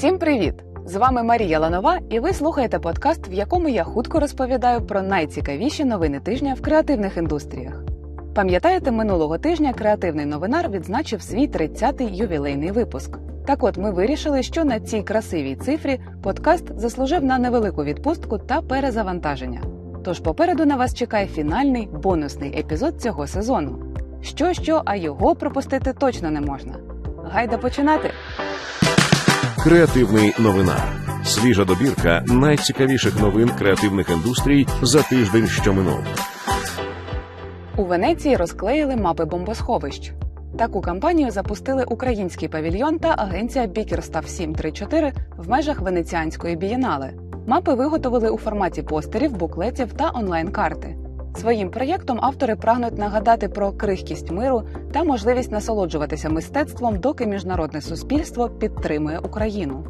Всім привіт! З вами Марія Ланова, і ви слухаєте подкаст, в якому я хутко розповідаю про найцікавіші новини тижня в креативних індустріях. Пам'ятаєте, минулого тижня креативний новинар відзначив свій 30-й ювілейний випуск. Так от ми вирішили, що на цій красивій цифрі подкаст заслужив на невелику відпустку та перезавантаження. Тож попереду на вас чекає фінальний бонусний епізод цього сезону. Що, що, а його пропустити точно не можна. Гайда починати! Креативний новинар. Свіжа добірка найцікавіших новин креативних індустрій за тиждень, що минув. У Венеції розклеїли мапи бомбосховищ. Таку кампанію запустили український павільйон та агенція Бікерстав 734 в межах венеціанської бієнале. Мапи виготовили у форматі постерів, буклетів та онлайн-карти. Своїм проєктом автори прагнуть нагадати про крихкість миру та можливість насолоджуватися мистецтвом, доки міжнародне суспільство підтримує Україну.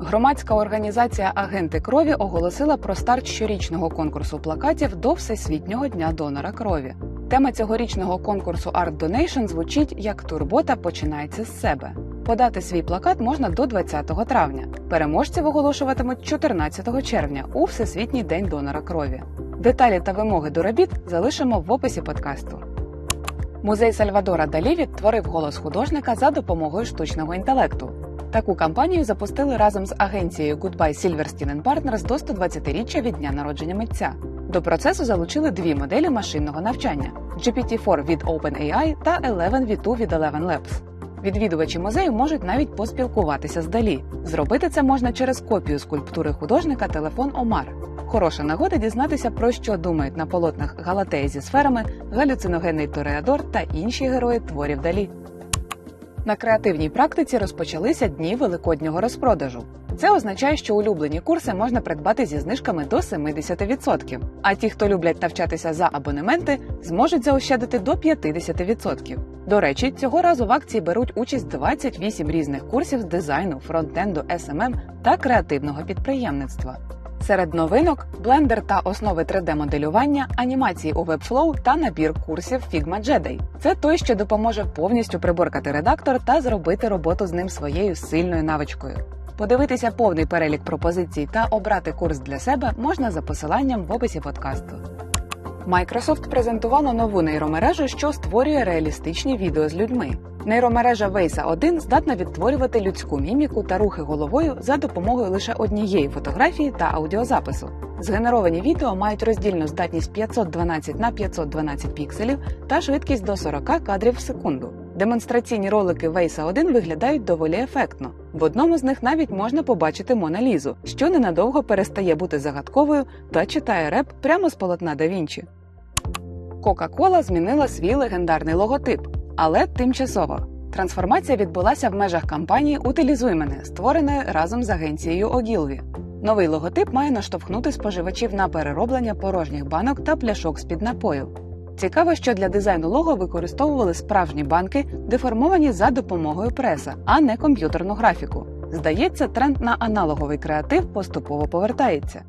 Громадська організація Агенти крові оголосила про старт щорічного конкурсу плакатів до Всесвітнього дня донора крові. Тема цьогорічного конкурсу Art Donation звучить як турбота починається з себе. Подати свій плакат можна до 20 травня. Переможців оголошуватимуть 14 червня у Всесвітній день донора крові. Деталі та вимоги до робіт залишимо в описі подкасту. Музей Сальвадора Далі відтворив голос художника за допомогою штучного інтелекту. Таку кампанію запустили разом з агенцією Goodbye Silverstein Partners до 120-річчя від дня народження митця. До процесу залучили дві моделі машинного навчання: GPT-4 від OpenAI та Eleven V2 від Eleven Labs. Відвідувачі музею можуть навіть поспілкуватися з Далі. Зробити це можна через копію скульптури художника телефон Омар. Хороша нагода дізнатися, про що думають на полотнах Галатеї зі сферами, галюциногенний Тореадор та інші герої творів Далі. На креативній практиці розпочалися дні великоднього розпродажу. Це означає, що улюблені курси можна придбати зі знижками до 70%. А ті, хто люблять навчатися за абонементи, зможуть заощадити до 50%. До речі, цього разу в акції беруть участь 28 різних курсів з дизайну, фронтенду, SMM та креативного підприємництва. Серед новинок блендер та основи 3D-моделювання, анімації у Webflow та набір курсів Figma Jedi. Це той, що допоможе повністю приборкати редактор та зробити роботу з ним своєю сильною навичкою. Подивитися повний перелік пропозицій та обрати курс для себе можна за посиланням в описі подкасту. Microsoft презентувала нову нейромережу, що створює реалістичні відео з людьми. Нейромережа Вейса 1 здатна відтворювати людську міміку та рухи головою за допомогою лише однієї фотографії та аудіозапису. Згенеровані відео мають роздільну здатність 512 на 512 пікселів та швидкість до 40 кадрів в секунду. Демонстраційні ролики Вейса 1 виглядають доволі ефектно. В одному з них навіть можна побачити Моналізу, що ненадовго перестає бути загадковою та читає реп прямо з полотна да Вінчі. Кока-Кола змінила свій легендарний логотип, але тимчасово. Трансформація відбулася в межах кампанії Утилізуй мене, створеної разом з агенцією Огілві. Новий логотип має наштовхнути споживачів на перероблення порожніх банок та пляшок з під напою. Цікаво, що для дизайну лого використовували справжні банки, деформовані за допомогою преса, а не комп'ютерну графіку. Здається, тренд на аналоговий креатив поступово повертається.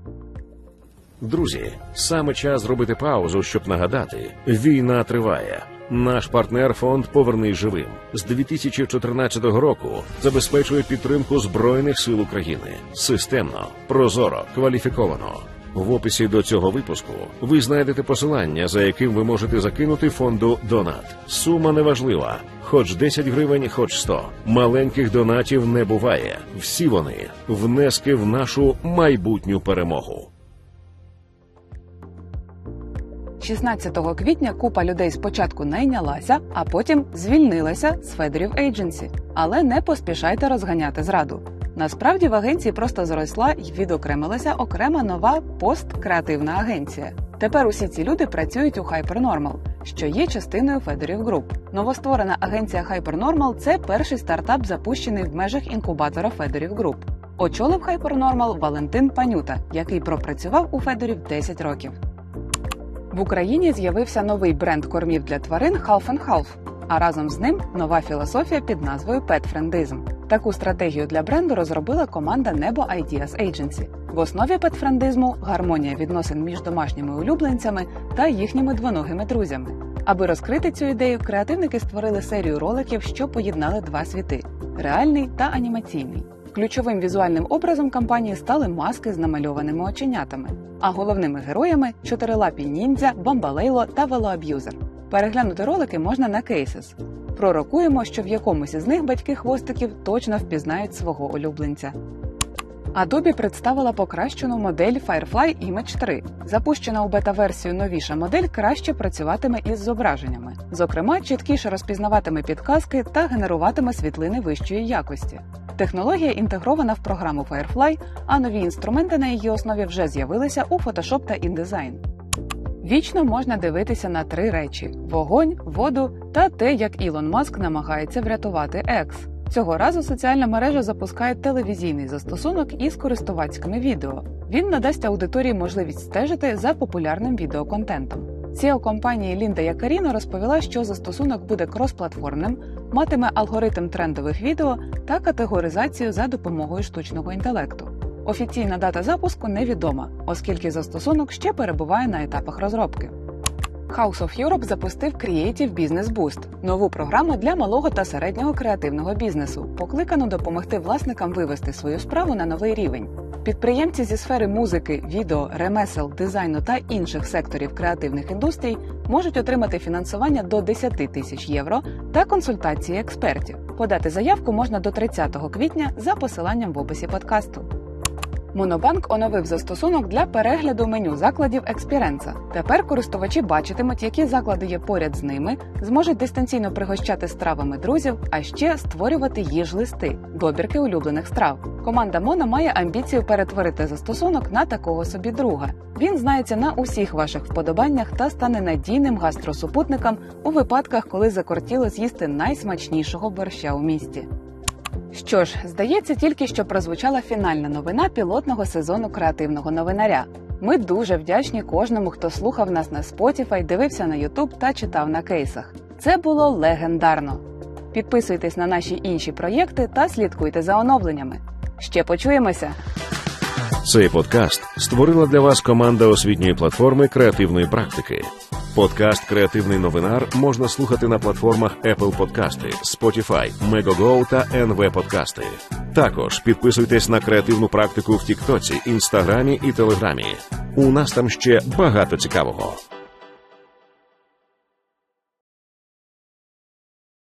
Друзі, саме час зробити паузу, щоб нагадати: війна триває. Наш партнер фонд Повернись живим з 2014 року забезпечує підтримку збройних сил України системно, прозоро, кваліфіковано. В описі до цього випуску ви знайдете посилання, за яким ви можете закинути фонду Донат. Сума неважлива, хоч 10 гривень, хоч 100. Маленьких донатів не буває. Всі вони внески в нашу майбутню перемогу. 16 квітня купа людей спочатку найнялася, а потім звільнилася з Федорів Agency. Але не поспішайте розганяти зраду. Насправді в агенції просто зросла і відокремилася окрема нова посткреативна агенція. Тепер усі ці люди працюють у Hypernormal, що є частиною Федорів Group. Новостворена агенція Hypernormal – це перший стартап, запущений в межах інкубатора Федорів Group. Очолив Hypernormal Валентин Панюта, який пропрацював у Федорів 10 років. В Україні з'явився новий бренд кормів для тварин Half and Half, а разом з ним нова філософія під назвою Petfriendism. Таку стратегію для бренду розробила команда Nebo Ideas Agency. В основі петфрендизму гармонія відносин між домашніми улюбленцями та їхніми двоногими друзями. Аби розкрити цю ідею, креативники створили серію роликів, що поєднали два світи реальний та анімаційний. Ключовим візуальним образом кампанії стали маски з намальованими оченятами, а головними героями чотирилапі ніндзя, бомбалейло та велоаб'юзер. Переглянути ролики можна на Cases. Пророкуємо, що в якомусь із них батьки хвостиків точно впізнають свого улюбленця. Adobe представила покращену модель Firefly Image 3. Запущена у бета-версію новіша модель краще працюватиме із зображеннями. Зокрема, чіткіше розпізнаватиме підказки та генеруватиме світлини вищої якості. Технологія інтегрована в програму Firefly, а нові інструменти на її основі вже з'явилися у Photoshop та InDesign. Вічно можна дивитися на три речі: вогонь, воду та те, як Ілон Маск намагається врятувати X. Цього разу соціальна мережа запускає телевізійний застосунок із користувацькими відео. Він надасть аудиторії можливість стежити за популярним відеоконтентом. CEO компанії Лінда Якаріно розповіла, що застосунок буде кросплатформним, матиме алгоритм трендових відео та категоризацію за допомогою штучного інтелекту. Офіційна дата запуску невідома, оскільки застосунок ще перебуває на етапах розробки. House of Europe запустив Creative Business Boost – нову програму для малого та середнього креативного бізнесу, покликану допомогти власникам вивести свою справу на новий рівень. Підприємці зі сфери музики, відео, ремесел, дизайну та інших секторів креативних індустрій можуть отримати фінансування до 10 тисяч євро та консультації експертів. Подати заявку можна до 30 квітня за посиланням в описі подкасту. Монобанк оновив застосунок для перегляду меню закладів Експіренца. Тепер користувачі бачитимуть, які заклади є поряд з ними, зможуть дистанційно пригощати стравами друзів, а ще створювати їж-листи, добірки улюблених страв. Команда Моно має амбіцію перетворити застосунок на такого собі друга. Він знається на усіх ваших вподобаннях та стане надійним гастросупутником у випадках, коли закортіло з'їсти найсмачнішого борща у місті. Що ж, здається, тільки що прозвучала фінальна новина пілотного сезону креативного новинаря. Ми дуже вдячні кожному, хто слухав нас на Spotify, дивився на YouTube та читав на кейсах. Це було легендарно. Підписуйтесь на наші інші проєкти та слідкуйте за оновленнями. Ще почуємося! Цей подкаст створила для вас команда освітньої платформи креативної практики. Подкаст Креативний новинар можна слухати на платформах Apple Podcasts, Spotify, Megogo та NV Подкасти. Також підписуйтесь на креативну практику в Тіктоці, Інстаграмі і Телеграмі. У нас там ще багато цікавого.